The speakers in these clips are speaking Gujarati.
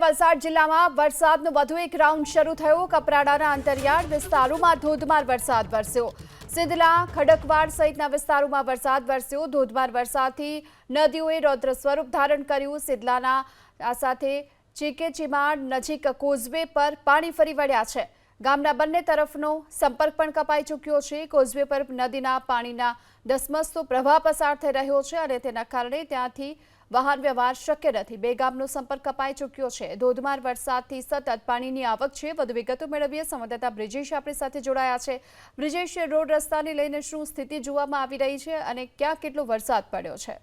વલસાડ જિલ્લામાં વરસાદનો વધુ એક રાઉન્ડ શરૂ થયો. કપરાડાના અંતરિયાળ વિસ્તારોમાં ધોધમાર વરસાદ વરસ્યો. સિંધલા, ખડકવાડ સહિતના વિસ્તારોમાં વરસાદ વરસ્યો. ધોધમાર વરસાદથી નદીઓએ રૌદ્ર સ્વરૂપ ધારણ કર્યું. સિંધલાના આ સાથે ચીકેચીમાડ નજીક કોઝવે પર પાણી ફરી વળ્યા છે. ગામના બંને તરફનો સંપર્ક પણ કપાઈ ચૂક્યો છે. કોઝવે પર નદીના પાણીના ધસમસતો પ્રવાહ પસાર થઈ રહ્યો છે અને તેના કારણે ત્યાંથી વાહન વ્યવહાર શક્ય નથી. બે ગામનો સંપર્ક કપાઈ ચૂક્યો છે. ધોધમાર વરસાદથી સતત પાણીની આવક છે. વધુ વિગતો મેળવીએ. સંવાદદાતા બ્રિજેશ આપણી સાથે જોડાયા છે. બ્રિજેશ, રોડ રસ્તાને લઈને શું સ્થિતિ જોવામાં આવી રહી છે અને ક્યાં કેટલો વરસાદ પડ્યો છે?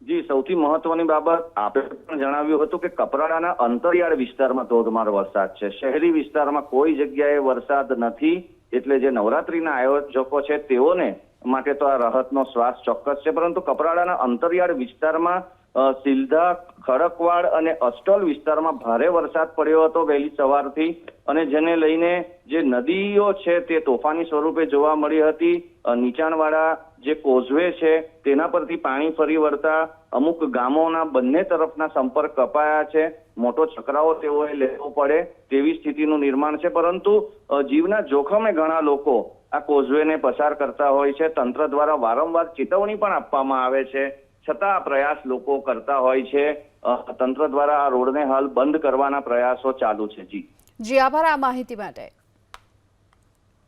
જી, સૌથી મહત્વની બાબત આપે પણ જણાવ્યું હતું કે કપરાડાના અંતરિયાળ વિસ્તારમાં ધોધમાર વરસાદ છે. શહેરી વિસ્તારમાં કોઈ જગ્યાએ વરસાદ નથી, એટલે જે નવરાત્રીના આયોજકો છે તેઓને માટે તો આ રાહતનો શ્વાસ ચોક્કસ છે. પરંતુ કપરાડાના અંતરિયાળ વિસ્તારમાં સિલધા ખડકવાડ અને અસ્ટોલ વિસ્તારમાં ભારે વરસાદ પડ્યો હતો વહેલી સવારથી અને જેને લઈને જે નદીઓ છે તે તોફાની સ્વરૂપે જોવા મળી હતી. નીચાણવાળા જે કોઝવે છે તેના પરથી પાણી ફરી વળતા અમુક ગામોના બંને તરફના સંપર્ક કપાયા છે. મોટો ચકરાવો તેઓએ લેવો પડે તેવી સ્થિતિનું નિર્માણ છે. પરંતુ જીવના જોખમે ઘણા લોકો આ કોઝવેને પસાર કરતા હોય છે. તંત્ર દ્વારા વારંવાર ચેતવણી પણ આપવામાં આવે છે. છતાં પ્રયાસ લોકો કરતા હોય છે. તંત્ર દ્વારા આ રોડને હાલ બંધ કરવાના પ્રયાસો ચાલુ છે. જી. જી, આભાર આ માહિતી માટે.